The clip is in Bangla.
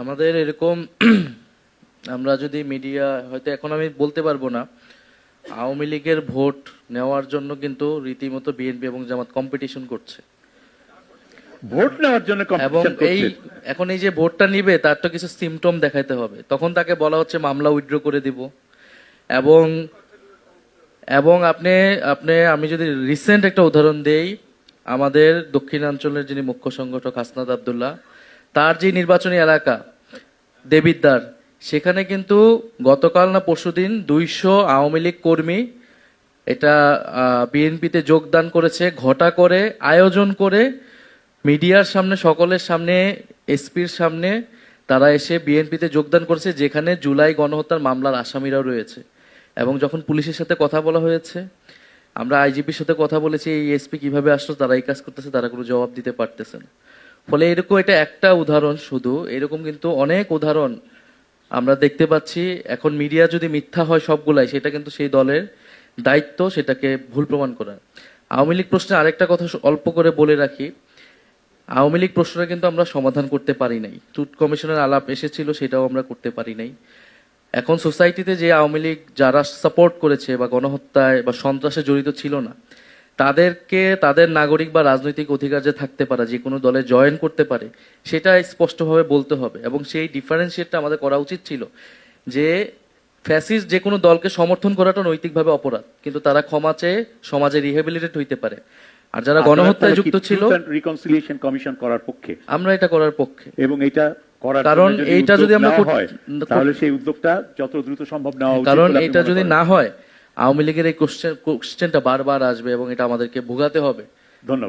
আমাদের এরকম আমরা যদি মিডিয়া হয়তো এখন আমি বলতে পারব না আওয়ামী লীগের ভোট নেওয়ার জন্য কিন্তু রীতিমতো বিএনপি এবং জামাত কম্পিটিশন করছে। ভোট নেওয়ার জন্য এবং এই এখন এই যে ভোটটা নিবে তার তো কিছু সিমটম দেখাইতে হবে। তখন তাকে বলা হচ্ছে মামলা উইথড্র করে দিব। এবং এবং আপনি আপনি আমি যদি রিসেন্ট একটা উদাহরণ দেই আমাদের দক্ষিণাঞ্চলের যিনি মুখ্য সংগঠক হাসনাত আবদুল্লাহ তার যে নির্বাচনী এলাকা দেবিদ্বার। সেখানে কিন্তু গতকাল না পরশুদিন দুইশো আওয়ামী লীগ কর্মী এটা বিএনপিতে যোগদান করেছে, ঘটা করে, আয়োজন করে মিডিয়ার সামনে, সকলের সামনে, এসপির সামনে তারা এসে বিএনপিতে যোগদান করেছে, যেখানে জুলাই গণহত্যার মামলার আসামিরাও রয়েছে। এবং যখন পুলিশের সাথে কথা বলা হয়েছে, আমরা আইজিপির সাথে কথা বলেছি, এই এসপি কীভাবে আসলো, তারা এই কাজ করতেছে, তারা কোনো জবাব দিতে পারতেছে না। ফলে এরকম এটা একটা উদাহরণ শুধু, এরকম কিন্তু অনেক উদাহরণ আমরা দেখতে পাচ্ছি। এখন মিডিয়া যদি মিথ্যা হয় সবগুলাই, সেটা কিন্তু সেই দলের দায়িত্ব, সেটাকে ভুল প্রমাণ করা। আওয়ামী লীগ প্রশ্নে আরেকটা কথা অল্প করে বলে রাখি। আওয়ামী লীগ প্রশ্নটা কিন্তু আমরা সমাধান করতে পারি নাই। ট্রুথ কমিশনের আলাপ এসেছিল, সেটাও আমরা করতে পারি নাই। এখন সোসাইটিতে যে আওয়ামী লীগ যারা সাপোর্ট করেছে বা গণহত্যায় বা সন্ত্রাসে জড়িত ছিল না তাদেরকে তাদের নাগরিক বা রাজনৈতিক অধিকার যে থাকতে পারে যে কোনো দলে জয়েন করতে পারে সেটা স্পষ্টভাবে বলতে হবে। এবং সেই ডিফারেন্সিয়েটটা আমাদের করা উচিত ছিল যে ফ্যাসিস্ট যে কোনো দলকে সমর্থন করাটা নৈতিকভাবে অপরাধ কিন্তু তারা ক্ষমা চেয়ে সমাজে রিহেবিলিটেট হইতে পারে। আর যারা গণহত্যায় যুক্ত ছিল রিকনসিলিয়েশন কমিশন করার পক্ষে? আমরা এটা করার পক্ষে। এবং এটা কারণ এইটা যদি আমরা তাহলে সেই উদ্যোগটা যত দ্রুত সম্ভব নেওয়া কারণ এটা যদি না হয় আওয়ামী লীগের এই কোশ্চেন কোশ্চেনটা বারবার আসবে এবং এটা আমাদেরকে ভোগাতে হবে। ধন্যবাদ।